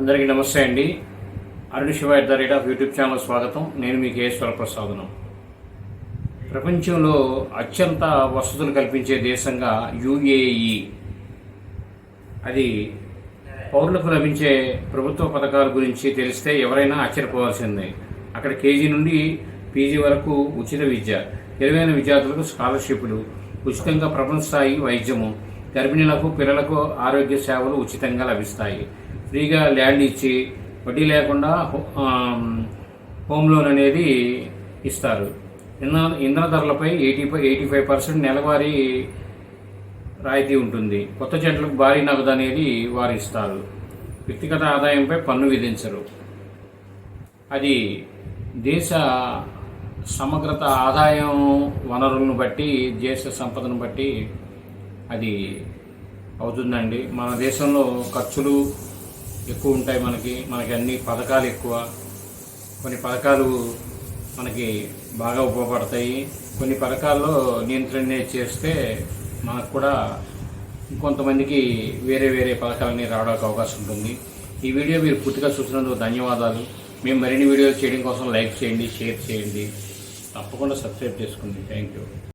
అందరికీ నమస్తే అండి. Arun Shiva at the rate of YouTube channel స్వాగతం. నేను మీ కేశ్వర ప్రసాదనం ప్రపంచంలో అత్యంత వసతులు కల్పించే దేశంగా యుఏఈ అది పౌరులకు లభించే ప్రభుత్వ పథకాల గురించి తెలిస్తే ఎవరైనా ఆశ్చర్యపోవాల్సిందే. అక్కడ కేజీ నుండి పీజీ వరకు ఉచిత విద్య తెలివైన విద్యార్థులకు స్కాలర్షిప్లు ఉచితంగా ప్రపంచ స్థాయి వైద్యము గర్భిణీలకు పిల్లలకు ఆరోగ్య సేవలు ఉచితంగా లభిస్తాయి. ఫ్రీగా ల్యాండ్ ఇచ్చి వడ్డీ లేకుండా హో- హోమ్ లోన్ అనేది ఇస్తారు. ఇంధన ఇంధన ధరలపై eighty five eighty five percent నెలవారీ రాయితీ ఉంటుంది. కొత్త జంటలకు భారీ నగదు అనేది వారు ఇస్తారు. వ్యక్తిగత ఆదాయంపై పన్ను విధించరు. అది దేశ సమగ్రత ఆదాయం వనరులను బట్టి దేశ సంపదను బట్టి అది అవుతుందండి. మన దేశంలో ఖర్చులు ఎక్కువ ఉంటాయి మనకి. మనకి అన్ని పథకాలు ఎక్కువ. కొన్ని పథకాలు మనకి బాగా ఉపయోగపడతాయి. కొన్ని పథకాల్లో నియంత్రణ చేస్తే మనకు కూడా ఇంకొంతమందికి వేరే వేరే పథకాలని రావడానికి అవకాశం ఉంటుంది. ఈ వీడియో మీరు పూర్తిగా చూసినందుకు ధన్యవాదాలు. మేము మరిన్ని వీడియోలు చేయడం కోసం లైక్ చేయండి షేర్ చేయండి. తప్పకుండా సబ్స్క్రైబ్ చేసుకోండి. Thank you.